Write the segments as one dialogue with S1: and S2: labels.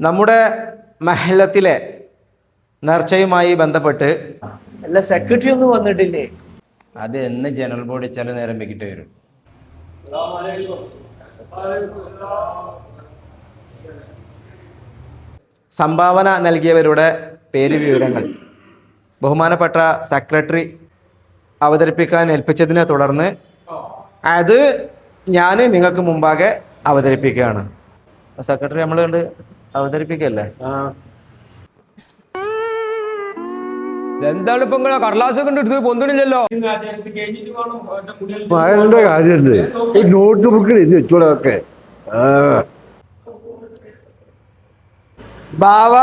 S1: നമ്മുടെ മഹലത്തിലെ നേർച്ചയുമായി ബന്ധപ്പെട്ട്
S2: അല്ല സെക്രട്ടറി ഒന്നും വന്നിട്ടില്ലേ?
S3: അത് എന്ന് ജനറൽ ബോഡി ചില നേരം വെക്കിട്ട് വരും.
S1: സംഭാവന നൽകിയവരുടെ പേര് വിവരങ്ങൾ. ബഹുമാനപ്പെട്ട സെക്രട്ടറി അവതരിപ്പിക്കാൻ ഏൽപ്പിച്ചതിനെ തുടർന്ന് അത് ഞാൻ നിങ്ങൾക്ക് മുമ്പാകെ അവതരിപ്പിക്കുകയാണ്. സെക്രട്ടറി നമ്മൾ കണ്ട് അവതരിപ്പിക്കല്ലേ?
S3: എന്താണ് ഇപ്പൊ നിങ്ങളെ കടലാസ് കൊണ്ട് എടുത്ത് പൊന്തണില്ലല്ലോ?
S4: പറയേണ്ട കാര്യമുണ്ട് ഈ നോട്ട് ബുക്കിൽ ഇത് വെച്ചോളൊക്കെ
S1: ബാവ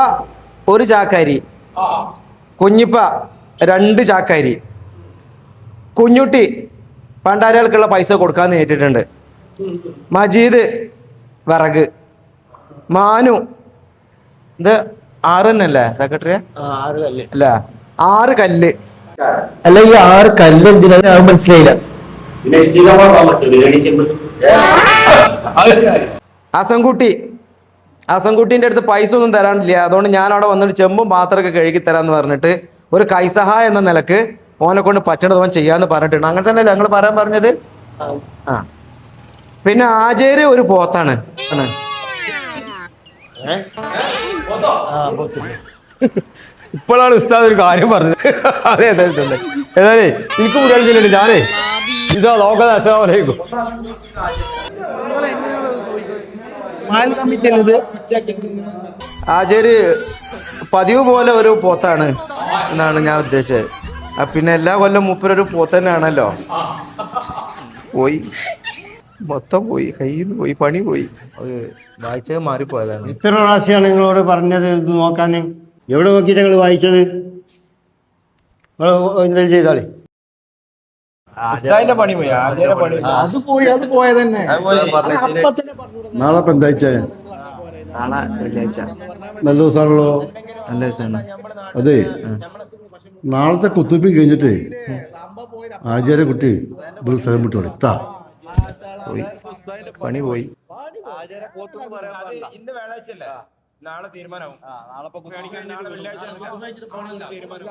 S1: ഒരു ചാക്കാരി. കുഞ്ഞിപ്പ രണ്ട് ചാക്കാരി. കുഞ്ഞുട്ടി പണ്ടാരികൾക്കുള്ള പൈസ കൊടുക്കാൻ ഏറ്റിട്ടുണ്ട് മജീദ് വിറക്. മാനു ഇത് ആറ് തന്നെ
S2: അല്ലേ സെക്രട്ടറി
S1: അല്ല? ആറ് കല്ല്.
S2: അല്ല ഈ ആറ് കല്ല് എന്തിനാ? അത് മനസ്സിലായില്ല
S1: അസംകുട്ടി അസംകുട്ടീന്റെ അടുത്ത് പൈസ ഒന്നും തരാനില്ല. അതുകൊണ്ട് ഞാൻ അവിടെ വന്നിട്ട് ചെമ്പും പാത്രമൊക്കെ കഴുകി തരാമെന്ന് പറഞ്ഞിട്ട് ഒരു കൈസഹായ എന്ന നിലയ്ക്ക് ഓനെ കൊണ്ട് പറ്റണത് ഓൻ ചെയ്യാന്ന് പറഞ്ഞിട്ടുണ്ട്. അങ്ങനെ തന്നെയല്ലേ ഞങ്ങൾ പറയാൻ പറഞ്ഞത്? ആ. പിന്നെ ആചേര് ഒരു പോത്താണ്. ആണ്.
S3: ഇപ്പോഴാണ് ഉസ്താദ് ഒരു കാര്യം പറഞ്ഞത്. അതെ അതെ അതെ ഏതായാലേ എനിക്ക് മുടിയാളിച്ചില്ലേ ഞാനേ. ഇതാ നോക്കാതെ അസ്സലാമു അലൈക്കും.
S1: ആചേര് പതിവ് പോലെ ഒരു പോത്താണ് എന്നാണ് ഞാൻ ഉദ്ദേശിച്ചത്. പിന്നെ എല്ലാ കൊല്ലം മൂപ്പരൊരു പോത്തന്നെയാണല്ലോ പോയി. മൊത്തം പോയി കയ്യിൽ നിന്ന് പോയി പണി പോയി. വായിച്ചത് മാറിപ്പോയതാണ്.
S4: ഇത്ര പ്രാവശ്യമാണ് നിങ്ങളോട് പറഞ്ഞത് ഇത് നോക്കാൻ എവിടെ നോക്കിയിട്ട് നിങ്ങൾ വായിച്ചത്? എന്തെങ്കിലും ചെയ്താളി.
S1: ഉസ്താദിന്റെ പണി പോയി ആചാര്യ പണി
S4: അത് പോയി അത് പോയത് തന്നെ നാളെ ഇപ്പം എന്താ വെച്ചാൽ
S1: നാളെ വെള്ളിയാഴ്ച.
S4: നല്ല ദിവസമാണല്ലോ.
S1: നല്ല ദിവസമാണ്.
S4: അതെ. നാളത്തെ കുത്തുപ്പി കഴിഞ്ഞിട്ട് ആചാര്യ കുട്ടി ഇവിടെ സ്ഥലം വിട്ടോളി. കേട്ടാ
S1: പോയി. പണി പോയി.
S3: ഇന്ന് വ്യാഴാഴ്ച നാളെ തീരുമാനമാവും. നാളെ വെള്ളിയാഴ്ച തീരുമാനം.